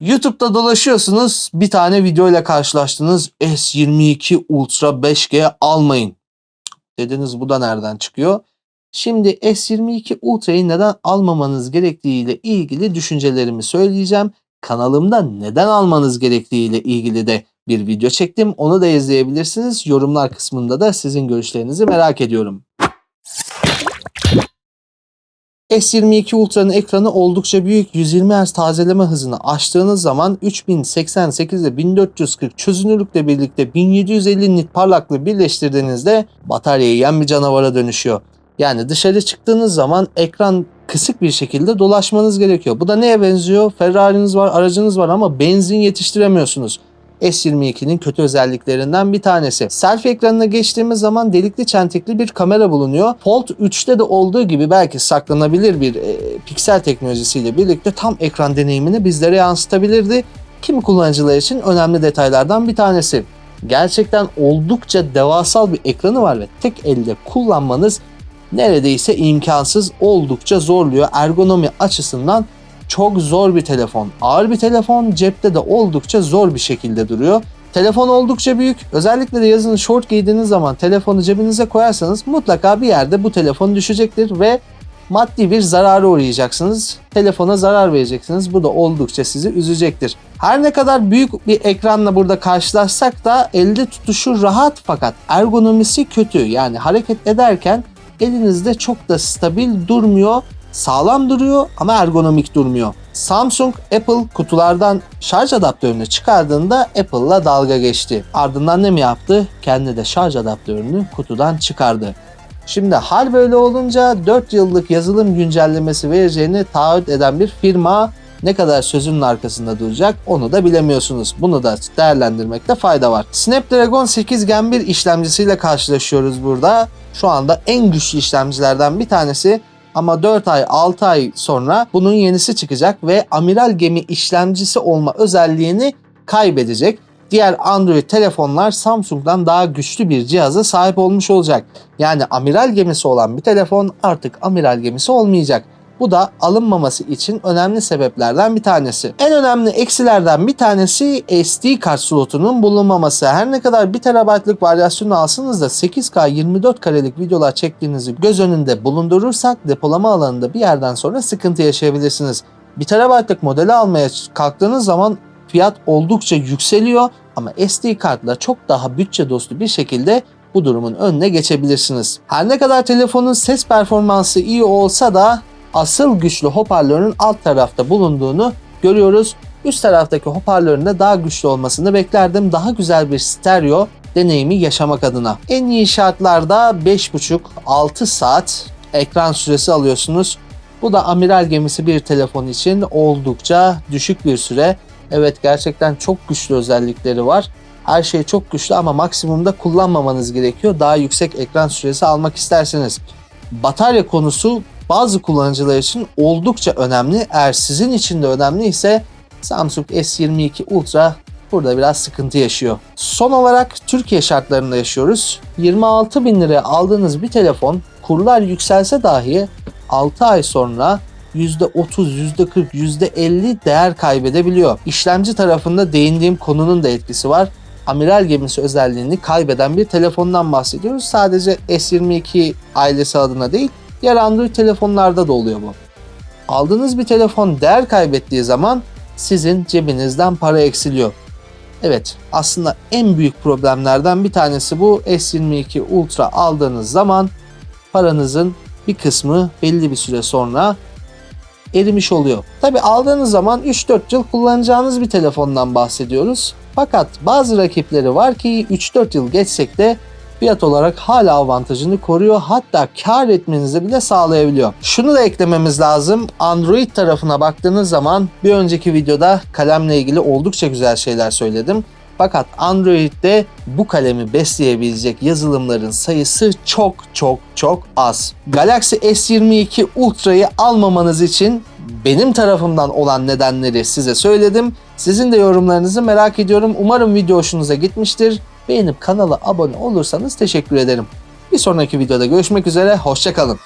YouTube'da dolaşıyorsunuz bir tane video ile karşılaştınız. S22 Ultra 5G almayın. Dediniz bu da nereden çıkıyor? Şimdi S22 Ultra'yı neden almamanız gerektiği ile ilgili düşüncelerimi söyleyeceğim. Kanalımda neden almanız gerektiği ile ilgili de bir video çektim. Onu da izleyebilirsiniz. Yorumlar kısmında da sizin görüşlerinizi merak ediyorum. S22 Ultra'nın ekranı oldukça büyük. 120 Hz tazeleme hızını aştığınız zaman 3088 ile 1440 çözünürlükle birlikte 1750 nit parlaklığı birleştirdiğinizde bataryayı yiyen bir canavara dönüşüyor. Yani dışarı çıktığınız zaman ekran kısık bir şekilde dolaşmanız gerekiyor. Bu da neye benziyor? Ferrari'niz var, aracınız var ama benzin yetiştiremiyorsunuz. S22'nin kötü özelliklerinden bir tanesi. Selfie ekranına geçtiğimiz zaman delikli çentikli bir kamera bulunuyor. Fold 3'te de olduğu gibi belki saklanabilir bir e, piksel teknolojisiyle birlikte tam ekran deneyimini bizlere yansıtabilirdi. Kimi kullanıcılar için önemli detaylardan bir tanesi. Gerçekten oldukça devasal bir ekranı var ve tek elde kullanmanız neredeyse imkansız oldukça zorluyor. Ergonomi açısından çok zor bir telefon. Ağır bir telefon cepte de oldukça zor bir şekilde duruyor. Telefon oldukça büyük. Özellikle de yazın short giydiğiniz zaman telefonu cebinize koyarsanız mutlaka bir yerde bu telefon düşecektir ve maddi bir zarara uğrayacaksınız. Telefona zarar vereceksiniz. Bu da oldukça sizi üzecektir. Her ne kadar büyük bir ekranla burada karşılaşsak da elde tutuşu rahat fakat ergonomisi kötü. Yani hareket ederken elinizde çok da stabil durmuyor. Sağlam duruyor ama ergonomik durmuyor. Samsung Apple kutulardan şarj adaptörünü çıkardığında Apple'la dalga geçti. Ardından ne mi yaptı? Kendi de şarj adaptörünü kutudan çıkardı. Şimdi hal böyle olunca 4 yıllık yazılım güncellemesi vereceğini taahhüt eden bir firma ne kadar sözünün arkasında duracak onu da bilemiyorsunuz. Bunu da değerlendirmekte fayda var. Snapdragon 8 Gen 1 işlemcisiyle karşılaşıyoruz burada. Şu anda en güçlü işlemcilerden bir tanesi ama 4 ay 6 ay sonra bunun yenisi çıkacak ve amiral gemi işlemcisi olma özelliğini kaybedecek. Diğer Android telefonlar Samsung'dan daha güçlü bir cihaza sahip olmuş olacak. Yani amiral gemisi olan bir telefon artık amiral gemisi olmayacak. Bu da alınmaması için önemli sebeplerden bir tanesi. En önemli eksilerden bir tanesi SD kart slotunun bulunmaması. Her ne kadar 1 TB'lık varyasyonu alsanız da 8K 24 karelik videolar çektiğinizi göz önünde bulundurursak depolama alanında bir yerden sonra sıkıntı yaşayabilirsiniz. 1 TB'lık modeli almaya kalktığınız zaman fiyat oldukça yükseliyor ama SD kartla çok daha bütçe dostu bir şekilde bu durumun önüne geçebilirsiniz. Her ne kadar telefonun ses performansı iyi olsa da asıl güçlü hoparlörün alt tarafta bulunduğunu görüyoruz. Üst taraftaki hoparlörün de daha güçlü olmasını beklerdim. Daha güzel bir stereo deneyimi yaşamak adına. En iyi şartlarda 5,5-6 saat ekran süresi alıyorsunuz. Bu da amiral gemisi bir telefon için oldukça düşük bir süre. Evet gerçekten çok güçlü özellikleri var. Her şey çok güçlü ama maksimumda kullanmamanız gerekiyor. Daha yüksek ekran süresi almak isterseniz. Batarya konusu bazı kullanıcılar için oldukça önemli. Eğer sizin için de önemli ise Samsung S22 Ultra burada biraz sıkıntı yaşıyor. Son olarak Türkiye şartlarında yaşıyoruz. 26 bin liraya aldığınız bir telefon kurlar yükselse dahi 6 ay sonra %30, %40, %50 değer kaybedebiliyor. İşlemci tarafında değindiğim konunun da etkisi var. Amiral gemisi özelliğini kaybeden bir telefondan bahsediyoruz. Sadece S22 ailesi adına değil, diğer Android telefonlarda da oluyor bu. Aldığınız bir telefon değer kaybettiği zaman sizin cebinizden para eksiliyor. Evet, aslında en büyük problemlerden bir tanesi bu. S22 Ultra aldığınız zaman paranızın bir kısmı belli bir süre sonra erimiş oluyor. Tabi aldığınız zaman 3-4 yıl kullanacağınız bir telefondan bahsediyoruz. Fakat bazı rakipleri var ki 3-4 yıl geçsek de fiyat olarak hala avantajını koruyor. Hatta kar etmenizi bile sağlayabiliyor. Şunu da eklememiz lazım. Android tarafına baktığınız zaman bir önceki videoda kalemle ilgili oldukça güzel şeyler söyledim. Fakat Android'de bu kalemi besleyebilecek yazılımların sayısı çok çok çok az. Galaxy S22 Ultra'yı almamanız için benim tarafımdan olan nedenleri size söyledim. Sizin de yorumlarınızı merak ediyorum. Umarım video hoşunuza gitmiştir. Beğenip kanala abone olursanız teşekkür ederim. Bir sonraki videoda görüşmek üzere, hoşçakalın.